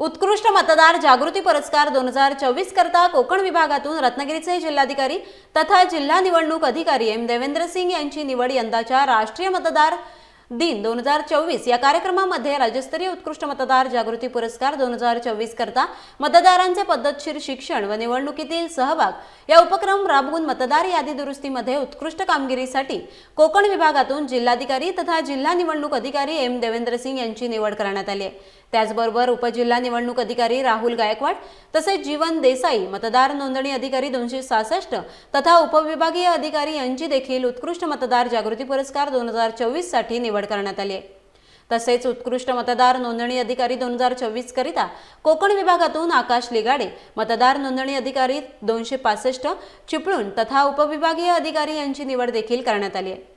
उत्कृष्ट मतदार जागृती पुरस्कार दोन हजार चोवीस करता कोकण विभागातून रत्नागिरीचे जिल्हाधिकारी तथा जिल्हा निवडणूक अधिकारी एम देवेंद्र सिंग यांची निवड यंदाच्या राष्ट्रीय मतदार दिन दोन हजार चोवीस या कार्यक्रमामध्ये राज्यस्तरीय उत्कृष्ट मतदार जागृती पुरस्कार दोन हजार चोवीस करता मतदारांचे पद्धतशीर शिक्षण व निवडणुकीतील सहभाग. या उपक्रम राबवून मतदार यादी दुरुस्तीमध्ये उत्कृष्ट कामगिरीसाठी कोकण विभागातून जिल्हाधिकारी तथा जिल्हा निवडणूक अधिकारी एम देवेंद्र सिंग यांची निवड करण्यात आली आहे. त्याचबरोबर उपजिल्हा निवडणूक अधिकारी राहुल गायकवाड तसेच जीवन देसाई मतदार नोंदणी अधिकारी दोनशे सहासष्ट तथा उपविभागीय अधिकारी यांची देखील उत्कृष्ट मतदार जागृती पुरस्कार दोन हजार चोवीससाठी निवड करण्यात आली आहे तसेच उत्कृष्ट मतदार नोंदणी अधिकारी दोन हजार चोवीस करिता कोकण विभागातून आकाश लिगाडे मतदार नोंदणी अधिकारी दोनशे पासष्ट चिपळूण तथा उपविभागीय अधिकारी यांची निवड देखील करण्यात आली आहे